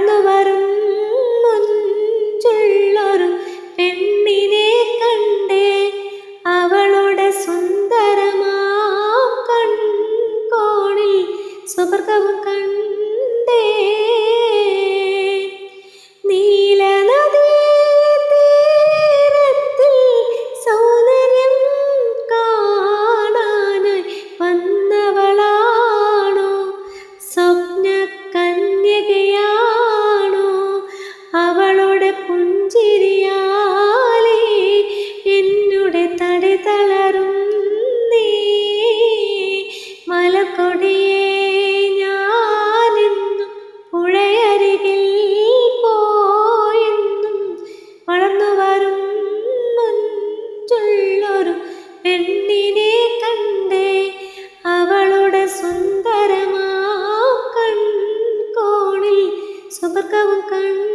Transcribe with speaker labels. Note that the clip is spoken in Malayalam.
Speaker 1: കടന്നു വരും മുഞ്ചുള്ളൊരു പെണ്ണിനെ കണ്ടേ. അവളുടെ സുന്ദരമാം കൺകോണിൽ സ്വർഗവും കണ്ടേ. காக்கவும் கண்